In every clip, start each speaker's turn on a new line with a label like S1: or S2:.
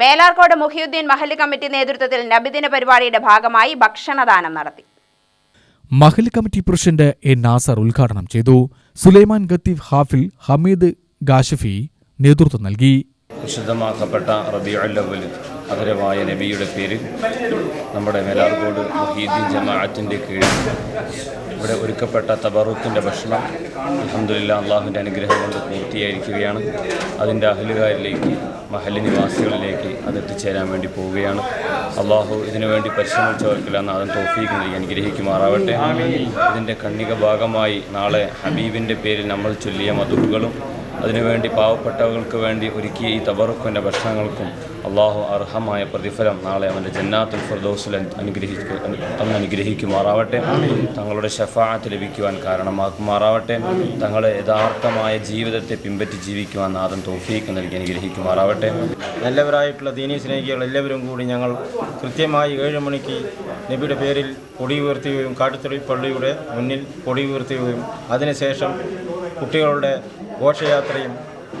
S1: മേലാർക്കോട് മുഹിയുദ്ദീൻ മഹല്ല് കമ്മിറ്റി നേതൃത്വത്തിൽ നബിദിന പരിപാടിയുടെ ഭാഗമായി ഭക്ഷണദാനം നടത്തി.
S2: മഹല്ല് കമ്മിറ്റി പ്രസിഡന്റ് എ നാസർ ഉദ്ഘാടനം ചെയ്തു. സുലൈമാൻ ഗത്തീഫ് ഹാഫിൽ ഹമീദ് ഗാഷഫി നേതൃത്വം നൽകി.
S3: വിശുദ്ധമാക്കപ്പെട്ട അതരമായ നബിയുടെ പേരിൽ നമ്മുടെ മേലാർകോട് മുഹീദ്ദീൻ ജമാഅത്തിന്റെ കീഴിൽ ഇവിടെ ഒരുക്കപ്പെട്ട തബറുക്കിന്റെ ഭക്ഷണം അലഹമില്ല അള്ളാഹുവിന്റെ അനുഗ്രഹം കൊണ്ട് പൂർത്തിയായിരിക്കുകയാണ്. അതിന്റെ അഹലുകാരിലേക്ക് മഹല്ല് നിവാസികളിലേക്ക് അത് എത്തിച്ചേരാൻ വേണ്ടി പോവുകയാണ്. അള്ളാഹു ഇതിനുവേണ്ടി പരിശ്രമിച്ചവർക്കെല്ലാം നാഥൻ തോഫീക്ക് നൽകി അനുഗ്രഹിക്കുമാറാവട്ടെ. ഇതിന്റെ കണ്ണിക ഭാഗമായി നാളെ ഹബീബിന്റെ പേരിൽ നമ്മൾ ചൊല്ലിയ മധുഹുകളും അതിനുവേണ്ടി പാവപ്പെട്ടവർക്ക് വേണ്ടി ഒരുക്കിയ ഈ തബറുക്കിന്റെ ഭക്ഷണങ്ങൾക്കും അള്ളാഹു അർഹമായ പ്രതിഫലം നാളെ അവന്റെ ജന്നാത്തുൽ ഫിർദൗസിൽ അനുഗ്രഹിക്കു തങ്ങൾ അനുഗ്രഹിക്കുമാറാവട്ടെ. തങ്ങളുടെ ഷഫാത്ത് ലഭിക്കുവാൻ കാരണമാക്കുമാറാവട്ടെ തങ്ങളെ യഥാർത്ഥമായ ജീവിതത്തെ പിൻപറ്റി ജീവിക്കുവാൻ നാഥൻ തോഫീക്ക് നൽകി അനുഗ്രഹിക്കുമാറാവട്ടെ.
S4: നല്ലവരായിട്ടുള്ള ദീനീ സ്നേഹികൾ എല്ലാവരും കൂടി ഞങ്ങൾ കൃത്യമായി ഏഴ് മണിക്ക് നബിയുടെ പേരിൽ കൊടി ഉയർത്തുകയും കാട്ടുത്തൊഴിൽ പള്ളിയുടെ മുന്നിൽ കൊടി ഉയർത്തുകയും അതിനുശേഷം കുട്ടികളുടെ ഘോഷയാത്രയും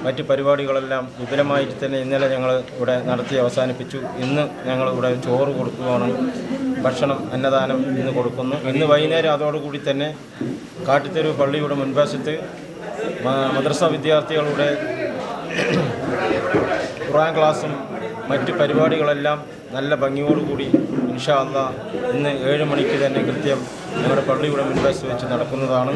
S4: മറ്റ് പരിപാടികളെല്ലാം വിപുലമായിട്ട് തന്നെ ഇന്നലെ ഞങ്ങൾ ഇവിടെ നടത്തി അവസാനിപ്പിച്ചു. ഇന്ന് ഞങ്ങൾ ഇവിടെ ചോറ് കൊടുക്കുകയാണ് ഭക്ഷണം അന്നദാനം ഇന്ന് കൊടുക്കുന്നു. ഇന്ന് വൈകുന്നേരം അതോടുകൂടി തന്നെ കാട്ടിത്തെരു പള്ളിയുടെ മുൻവശത്ത് മദ്രസ വിദ്യാർത്ഥികളുടെ ഖുറാൻ ക്ലാസ്സും മറ്റ് പരിപാടികളെല്ലാം നല്ല ഭംഗിയോടുകൂടി ഇൻഷാ അല്ല ഇന്ന് ഏഴ് മണിക്ക് തന്നെ കൃത്യം ഞങ്ങളുടെ പള്ളിയുടെ മുൻവശത്ത് വെച്ച് നടക്കുന്നതാണ്.